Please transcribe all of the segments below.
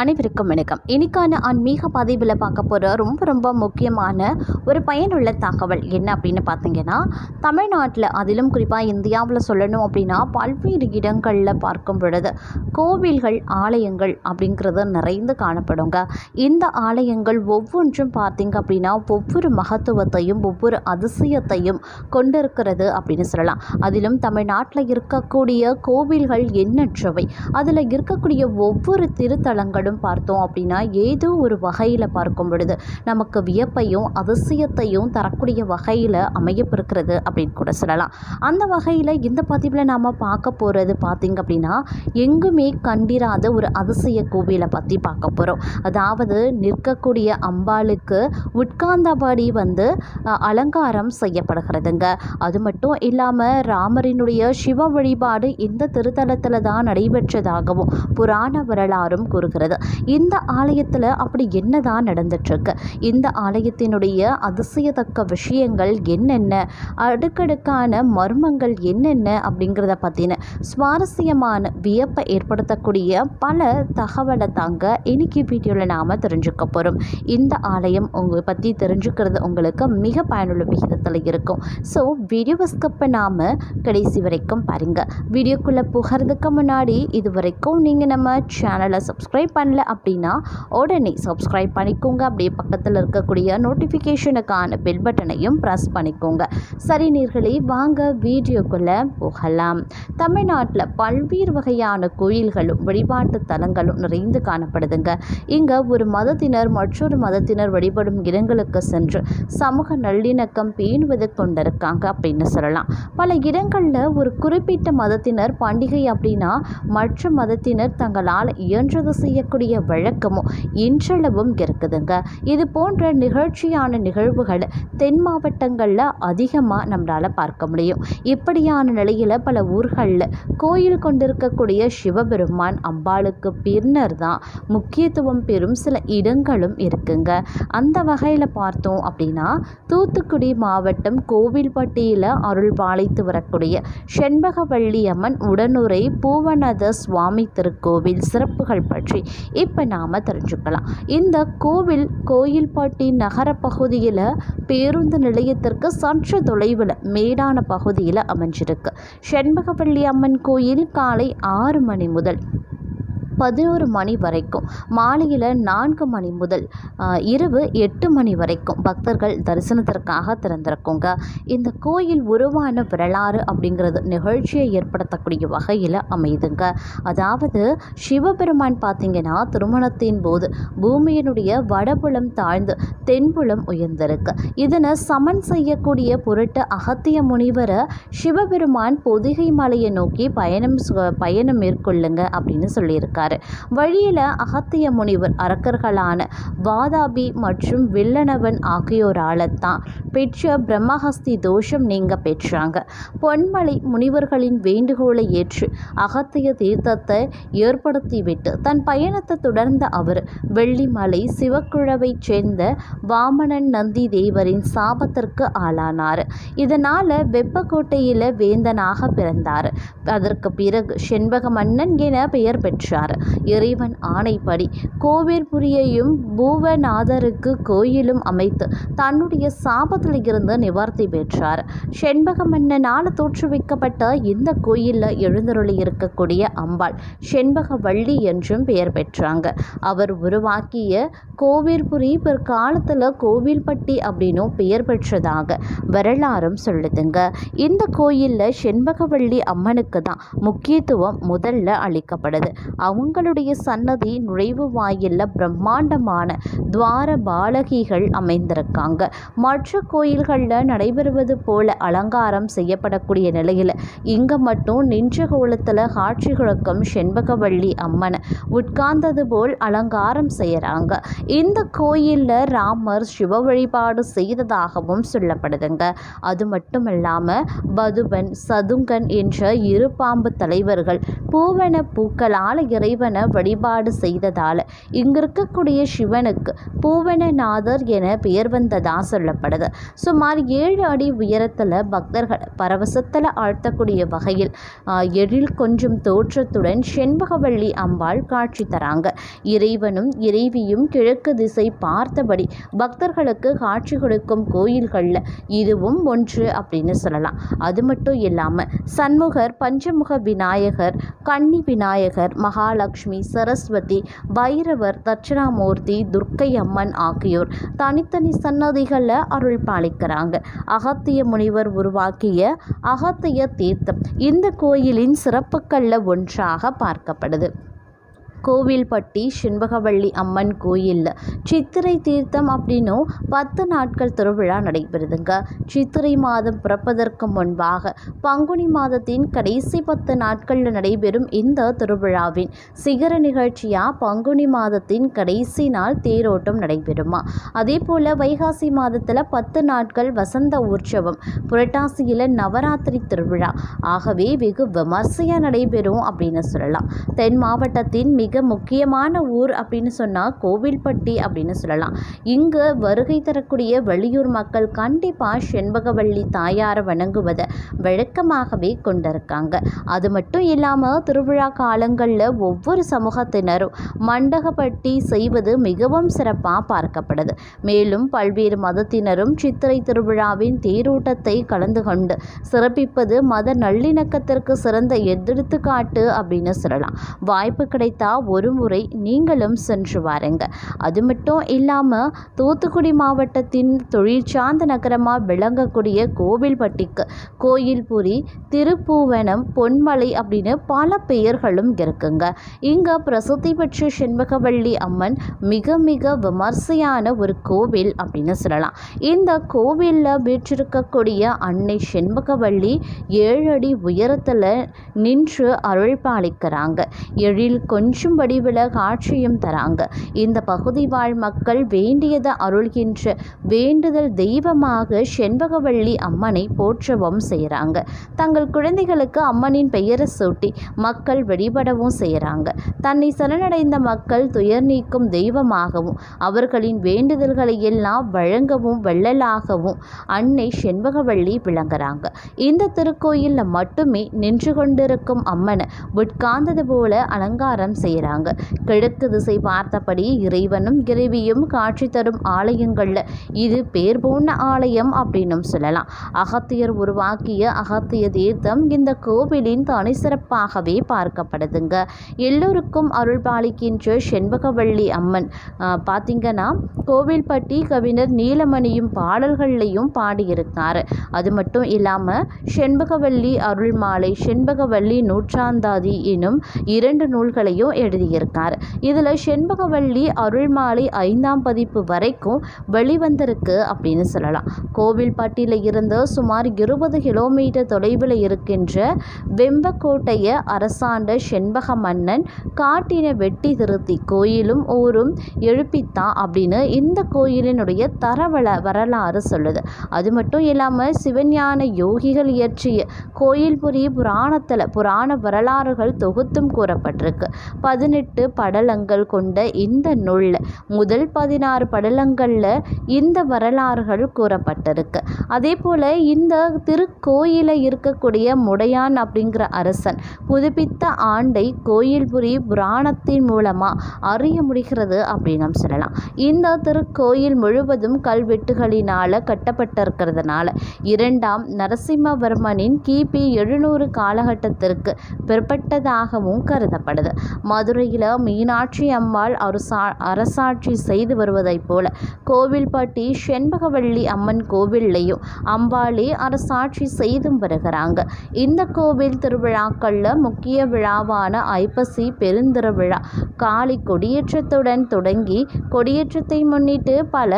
அனைவருக்கும் வணக்கம். இன்னைக்கான ஆன்மீக பதிவில் பார்க்க போகிற ரொம்ப ரொம்ப முக்கியமான ஒரு பயனுள்ள தகவல் என்ன அப்படின்னு பார்த்தீங்கன்னா தமிழ்நாட்டில் அதிலும் குறிப்பாக இந்தியாவில் சொல்லணும் அப்படின்னா பல்வேறு இடங்களில் பார்க்கும் பொழுது கோவில்கள் ஆலயங்கள் அப்படிங்கிறது நிறைந்து காணப்படுங்க. இந்த ஆலயங்கள் ஒவ்வொன்றும் பார்த்தீங்க அப்படின்னா ஒவ்வொரு மகத்துவத்தையும் ஒவ்வொரு அதிசயத்தையும் கொண்டிருக்கிறது அப்படின்னு சொல்லலாம். அதிலும் தமிழ்நாட்டில் இருக்கக்கூடிய கோவில்கள் எண்ணற்றவை. அதில் இருக்கக்கூடிய ஒவ்வொரு திருத்தலங்களும் பார்த்தோம் அப்படின்னா ஏதோ ஒரு வகையில் பார்க்கும் பொழுது நமக்கு வியப்பையும் அதிசயத்தையும் தரக்கூடிய வகையில் அமையப்பிருக்கிறது அப்படின்னு கூட சொல்லலாம். அந்த வகையில் இந்த பதிவில் நாம் பார்க்க போகிறது பார்த்திங்க அப்படின்னா எங்குமே கண்டிராத ஒரு அதிசய கோவிலை பற்றி பார்க்க போகிறோம் அதாவது நிற்கக்கூடிய அம்பாளுக்கு உட்கார்ந்தபடி வந்து அலங்காரம் செய்யப்படுகிறதுங்க. அது மட்டும் இல்லாமல் ராமரினுடைய சிவ வழிபாடு இந்த திருத்தலத்தில் தான் நடைபெற்றதாகவும் புராண வரலாறும் கூறுகிறது. இந்த ஆலயத்தில் அப்படி என்னதான் நடந்துட்டுருக்கு? இந்த ஆலயத்தினுடைய அதிசயத்தக்க விஷயங்கள் என்னென்ன? அடுக்கடுக்கான மர்மங்கள் என்னென்ன? அப்படிங்கிறத பற்றின சுவாரஸ்யமான வியப்பை ஏற்படுத்தக்கூடிய பல தகவலை தாங்க இன்னைக்கு வீடியோவில் நாம் தெரிஞ்சுக்க போகிறோம் இந்த ஆலயம் உங்களை பற்றி தெரிஞ்சுக்கிறது உங்களுக்கு மிக பயனுள்ள விகிதத்தில் இருக்கும். ஸோ வீடியோவை ஸ்கிப் பண்ணாமல் கடைசி வரைக்கும் பாருங்கள் வீடியோக்குள்ளே புகிறதுக்கு முன்னாடி இது வரைக்கும் நீங்கள் நம்ம சேனலை சப்ஸ்கிரைப் பண்ணல அப்படின்னா உடனே சப்ஸ்கிரைப் பண்ணிக்கோங்க. அப்படியே பக்கத்தில் இருக்கக்கூடிய நோட்டிஃபிகேஷனுக்கான பெல் பட்டனையும் ப்ரெஸ் பண்ணிக்கோங்க. சரி நீர்களே வாங்க வீடியோக்குள்ளே போகலாம். தமிழ்நாட்டில் பல்வேறு வகையான கோயில்களும் வழிபாட்டு தலங்களும் நிறைந்து காணப்படுதுங்க. இங்கே ஒரு மதத்தினர் மற்றொரு மதத்தினர் வழிபடும் இடங்களுக்கு சென்று சமூக நல்லிணக்கம் பேணுவது கொண்டிருக்காங்க அப்படின்னு சொல்லலாம். பல இடங்களில் ஒரு குறிப்பிட்ட மதத்தினர் பண்டிகை அப்படின்னா மற்ற மதத்தினர் தங்களால் இயன்றது செய்யக்கூடிய வழக்கமும் இன்றளவும் இருக்குதுங்க. இது போன்ற நிகழ்ச்சியான நிகழ்வுகள் தென் மாவட்டங்களில் அதிகமாக நம்மளால் பார்க்க முடியும். இப்படியான நிலையில் பல ஊர்களில் கோயில் கொண்டிருக்கக்கூடிய சிவபெருமான் அம்பாளுக்கு பின்னர் தான் முக்கியத்துவம் பெறும் சில இடங்களும் இருக்குங்க. அந்த வகையில் பார்த்தோம் அப்படின்னா தூத்துக்குடி மாவட்டம் கோவில்பட்டியில் அருள் பாலித்து வரக்கூடிய செண்பகவள்ளி அம்மன் உடனுரை பூவனத சுவாமி திருக்கோவில் சிறப்புகள் பற்றி இப்போ நாம் தெரிஞ்சுக்கலாம். இந்த கோவில் கோயில்பட்டி நகர பகுதியில் பேருந்து நிலையத்திற்கு சற்று தொலைவில் மேடான பகுதியில் அமைஞ்சிருக்கு. செண்பகவள்ளி அம்மன் கோயில் காலை ஆறு மணி முதல் பதினோரு மணி வரைக்கும் மாலையில் நான்கு மணி முதல் இரவு எட்டு மணி வரைக்கும் பக்தர்கள் தரிசனத்திற்காக திறந்திருக்குங்க. இந்த கோயில் உருவான வரலாறு அப்படிங்கிறது நிகழ்ச்சியை ஏற்படுத்தக்கூடிய வகையில் அமையுதுங்க அதாவது சிவபெருமான் பார்த்தீங்கன்னா திருமணத்தின் போது பூமியினுடைய வடபுலம் தாழ்ந்து தென்புலம் உயர்ந்திருக்கு. இதனை சமன் செய்யக்கூடிய பொருட்டு அகத்திய முனிவரை சிவபெருமான் பொதிகை மலையை நோக்கி பயணம் சு- பயணம் மேற்கொள்ளுங்க அப்படின்னு சொல்லியிருக்காரு. வழியில் அகத்திய முனிவர் அரக்கர்களான வாதாபி மற்றும் வில்லனவன் ஆகியோரால் தான் பெற்ற பிரம்மஹஸ்தி தோஷம் நீங்க பெற்றாங்க. பொன்மலை முனிவர்களின் வேண்டுகோளை ஏற்று அகத்திய தீர்த்தத்தை ஏற்படுத்திவிட்டு தன் பயணத்தை தொடர்ந்த அவர் வெள்ளிமலை சிவக்குழவைச் சேர்ந்த வாமனன் நந்தி தேவரின் சாபத்திற்கு ஆளானார். இதனால் வெப்பக்கோட்டையில் வேந்தனாக பிறந்தார். அதற்கு பிறகு செண்பக மன்னன் என பெயர் பெற்றார். இறைவன் ஆணைப்படி கோவேர்புரியையும் பூவநாதருக்கு கோயிலும் அமைத்து தன்னுடைய சாபத்தில் இருந்து நிவர்த்தி பெற்றார். செண்பக மன்னனால் தோற்றுவிக்கப்பட்ட இந்த கோயிலில் எழுந்தருளி இருக்கக்கூடிய அம்பாள் செண்பக வள்ளி என்றும் பெயர் பெற்றாங்க. அவர் உருவாக்கிய கோவில்புரி பிற்காலத்தில் கோவில்பட்டி அப்படின்னும் பெயர் பெற்றதாக வரலாறும் சொல்லுதுங்க. இந்த கோயிலில் செண்பகவள்ளி அம்மனுக்கு தான் முக்கியத்துவம் முதல்ல அளிக்கப்படுது. அவங்க அவங்களுடைய சன்னதி நுழைவு வாயிலில் பிரம்மாண்டமான துவார பாலகிகள் அமைந்திருக்காங்க. மற்ற கோயில்களில் நடைபெறுவது போல அலங்காரம் செய்யப்படக்கூடிய நிலையில் இங்கே மட்டும் நின்ற கோலத்தில் காட்சி குழக்கம் செண்பகவள்ளி அம்மனை உட்கார்ந்தது போல் அலங்காரம் செய்கிறாங்க இந்த கோயிலில் ராமர் சிவ வழிபாடு செய்ததாகவும் சொல்லப்படுதுங்க. அது மட்டும் இல்லாமல் பதுபன் சதுங்கன் என்ற இரு பாம்பு தலைவர்கள் பூவன பூக்களால் இறை இறைவனை வழிபாடு செய்ததால் இங்கு இருக்கக்கூடிய சிவனுக்கு பூவனநாதர் என பெயர் வந்ததா சொல்லப்படுது. சுமார் ஏழு அடி உயரத்தில் பக்தர்கள் பரவசத்தில் ஆழ்த்தக்கூடிய வகையில் எழில் கொஞ்சம் தோற்றத்துடன் செண்பகவள்ளி அம்பாள் காட்சி தராங்க. இறைவனும் இறைவியும் கிழக்கு திசை பார்த்தபடி பக்தர்களுக்கு காட்சி கொடுக்கும் கோயில்களில் இதுவும் ஒன்று அப்படின்னு சொல்லலாம். அது மட்டும் இல்லாமல் சண்முகர் பஞ்சமுக விநாயகர் கன்னி விநாயகர் மகால மகாலட்சுமி சரஸ்வதி பைரவர் தட்சிணாமூர்த்தி துர்க்கை அம்மன் ஆகியோர் தனித்தனி சன்னதிகளில் அருள் பாலிக்கிறாங்க. அகத்திய முனிவர் உருவாக்கிய அகத்திய தீர்த்தம் இந்த கோயிலின் சிறப்புகளில் ஒன்றாக பார்க்கப்படுது. கோவில்பட்டி செண்பகவள்ளி அம்மன் கோயிலில். சித்திரை தீர்த்தம் அப்படின்னும் பத்து நாட்கள் திருவிழா நடைபெறுதுங்க. சித்திரை மாதம் பிறப்பதற்கு முன்பாக பங்குனி மாதத்தின் கடைசி பத்து நாட்களில் நடைபெறும் இந்த திருவிழாவின் சிகர நிகழ்ச்சியாக பங்குனி மாதத்தின் கடைசி நாள் தேரோட்டம் நடைபெறுமா. அதே போல் வைகாசி மாதத்தில் பத்து நாட்கள் வசந்த உற்சவம் புரட்டாசியில் நவராத்திரி திருவிழா. ஆகவே வெகு விமர்சையாக நடைபெறும் அப்படின்னு சொல்லலாம். தென் மாவட்டத்தின் மிக முக்கியமான ஊர் அப்படின்னு சொன்னால் கோவில்பட்டி அப்படின்னு சொல்லலாம். இங்கு வருகை தரக்கூடிய வெளியூர் மக்கள் கண்டிப்பாக செண்பகவள்ளி தாயாரை வணங்குவதை வழக்கமாகவே கொண்டிருக்காங்க. அது மட்டும் இல்லாமல் திருவிழா காலங்களில் ஒவ்வொரு சமூகத்தினரும் மண்டகப்பட்டி செய்வது மிகவும் சிறப்பாக பார்க்கப்படுது. மேலும் பல்வேறு மதத்தினரும் சித்திரை திருவிழாவின் தேரோட்டத்தை கலந்து கொண்டு சிறப்பிப்பது மத நல்லிணக்கத்திற்கு சிறந்த எடுத்துக்காட்டு அப்படின்னு சொல்லலாம். வாய்ப்பு கிடைத்தா ஒரு முறை நீங்களும் சென்று வாருங்க. அது மட்டும் இல்லாமல் தூத்துக்குடி மாவட்டத்தின் தொழிற்சார்ந்த நகரமாக விளங்கக்கூடிய கோவில்பட்டிக்கு கோயில்புரி திருப்பூவனம் பொன்மலை அப்படின்னு பல பெயர்களும் இருக்குங்க. இங்கே பிரசித்தி பெற்ற செண்பகவள்ளி அம்மன் மிக மிக விமர்சையான ஒரு கோவில் அப்படின்னு சொல்லலாம். இந்த கோவிலில் வீற்றிருக்கக்கூடிய அன்னை செண்பகவள்ளி ஏழு அடி உயரத்தில் நின்று அருள் பாலிக்கிறாங்க எழில் கொஞ்சம் வடிவில் காட்சியும் தராங்க. இந்த பகுதி வாழ் மக்கள் வேண்டியதை அருள்கின்ற வேண்டுதல் தெய்வமாக செண்பகவள்ளி அம்மனை போற்றவும் செய்கிறாங்க தங்கள் குழந்தைகளுக்கு அம்மனின் பெயரை சூட்டி மக்கள் வழிபடவும் செய்கிறாங்க தன்னை சரணடைந்த மக்கள் துயர் நீக்கும் தெய்வமாகவும் அவர்களின் வேண்டுதல்களை எல்லாம் வழங்கவும் வெள்ளலாகவும் அன்னை செண்பகவள்ளி விளங்குறாங்க. இந்த திருக்கோயிலில் மட்டுமே நின்று கொண்டிருக்கும் அம்மனை உட்கார்ந்தது போல அலங்காரம் செய்கிறாங்க. கிழக்கு திசை பார்த்தபடி இறைவனும் இறைவியும் காட்சி தரும் ஆலயங்களில் இது பேர் போன ஆலயம் அப்படின்னும் சொல்லலாம். அகத்தியர் உருவாக்கிய அகத்திய தீர்த்தம் இந்த கோவிலின் தனி சிறப்பாகவே பார்க்கப்படுதுங்க. எல்லோருக்கும் அருள் பாலிக்கின்ற செண்பகவள்ளி அம்மன். பார்த்திங்கன்னா பார்த்தீங்கன்னா கோவில்பட்டி கவிஞர் நீலமணியும் பாடல்கள்லையும் பாடியிருக்கார் அது மட்டும் இல்லாமல் செண்பகவல்லி அருள்மாலை செண்பகவள்ளி செண்பகவல்லி நூற்றாந்தாதி எனும் இரண்டு நூல்களையும் எழுதியிருக்கார். இதில் செண்பகவல்லி அருள்மாலை ஐந்தாம் பதிப்பு வரைக்கும் வெளிவந்திருக்கு அப்படின்னு சொல்லலாம். கோவில்பட்டியில் இருந்து சுமார் இருபது கிலோமீட்டர் தொலைவில் இருக்கின்ற வெம்பக்கோட்டைய அரசாண்ட செண்பக மன்னன் காட்டின வெட்டி திருத்தி கோயிலும் ஊரும் எழுப்பித்தான் அப்படின்னு இந்த கோயிலினுடைய தரவள வரலாறு சொல்லுது. அது மட்டும் இல்லாமல் சிவஞான யோகிகள் இயற்றிய கோயில்புரி புராணத்தில் புராண வரலாறுகள் தொகுத்தும் கூறப்பட்டிருக்கு. பதினெட்டு படலங்கள் கொண்ட இந்த நூல் முதல் பதினாறு படலங்களில் இந்த வரலாறுகள் கூறப்பட்டிருக்கு. அதே போல் இந்த திருக்கோயில இருக்கக்கூடிய முடையான் அப்படிங்கிற அரசன் புதுப்பித்த ஆண்டை கோயில்புரி புராணத்தின் மூலமாக அறிய முடிகிறது அப்படின்னு நம்ம சொல்லலாம். இந்த திருக்கோயில் முழுவதும் கல்வெட்டுகளினால் கட்டப்பட்டிருக்கிறதுனால இரண்டாம் நரசிம்மவர்மனின் கிபி எழுநூறு காலகட்டத்திற்கு பிற்பட்டதாகவும் கருதப்படுது. மது மதுரையில் மீனாட்சி அம்பாள் அரசா அரசாட்சி செய்து வருவதைப் போல கோவில்பட்டி செண்பகவள்ளி அம்மன் கோவில்லையும் அம்பாளே அரசாட்சி செய்தும் வருகிறாங்க. இந்த கோவில் திருவிழாக்களில் முக்கிய விழாவான ஐப்பசி பெருந்திருவிழா காளி கொடியேற்றத்துடன் தொடங்கி கொடியேற்றத்தை முன்னிட்டு பல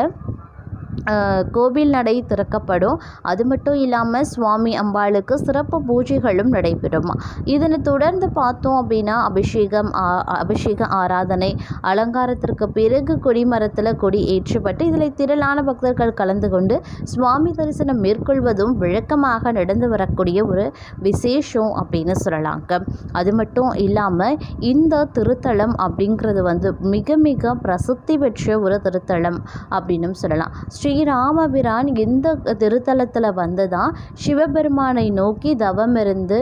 கோவில் நடை திறக்கப்படும். அது மட்டும் இல்லாமல் சுவாமி அம்பாளுக்கு சிறப்பு பூஜைகளும் நடைபெறும். இதனை தொடர்ந்து பார்த்தோம் அப்படின்னா அபிஷேகம் ஆ- அபிஷேக ஆராதனை அலங்காரத்திற்கு பிறகு கொடிமரத்தில் கொடி ஏற்றப்பட்டு இதில் திரளான பக்தர்கள் கலந்து கொண்டு சுவாமி தரிசனம் மேற்கொள்வதும் விளக்கமாக நடந்து வரக்கூடிய ஒரு விசேஷம் அப்படின்னு சொல்லலாங்க. அது மட்டும் இல்லாமல் இந்த திருத்தலம் அப்படிங்கிறது வந்து மிக மிக பிரசித்தி பெற்ற ஒரு திருத்தலம் அப்படின்னும் சொல்லலாம். ஸ்ரீ ஸ்ரீராமபிரான் இந்த திருத்தலத்தில் வந்து தான் சிவபெருமானை நோக்கி தவம் இருந்து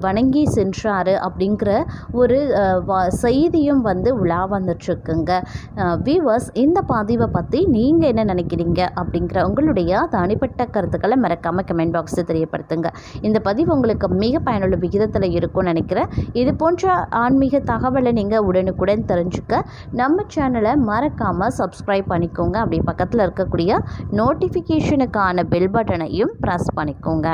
வணங்கி சென்றார் அப்படிங்கிற ஒரு வ- செய்தியும் வந்து உலா வந்துட்டுருக்குங்க வியூவர்ஸ் இந்த பதிவை பற்றி நீங்கள் என்ன நினைக்கிறீங்க அப்படிங்கிற உங்களுடைய தனிப்பட்ட கருத்துக்களை மறக்காமல் கமெண்ட் பாக்ஸில் தெரியப்படுத்துங்க. இந்த பதிவு உங்களுக்கு மிக பயனுள்ள விகிதத்தில் இருக்கும்னு நினைக்கிறேன். இது போன்ற ஆன்மீக தகவலை நீங்கள் உடனுக்குடன் தெரிஞ்சுக்க நம்ம சேனலை மறக்காமல் சப்ஸ்கிரைப் பண்ணிக்கோங்க. அப்படியே பக்கத்தில் இருக்கக்கூடிய நோட்டிஃபிகேஷனுக்கான பெல் பட்டனையும் ப்ரெஸ் பண்ணிக்கோங்க.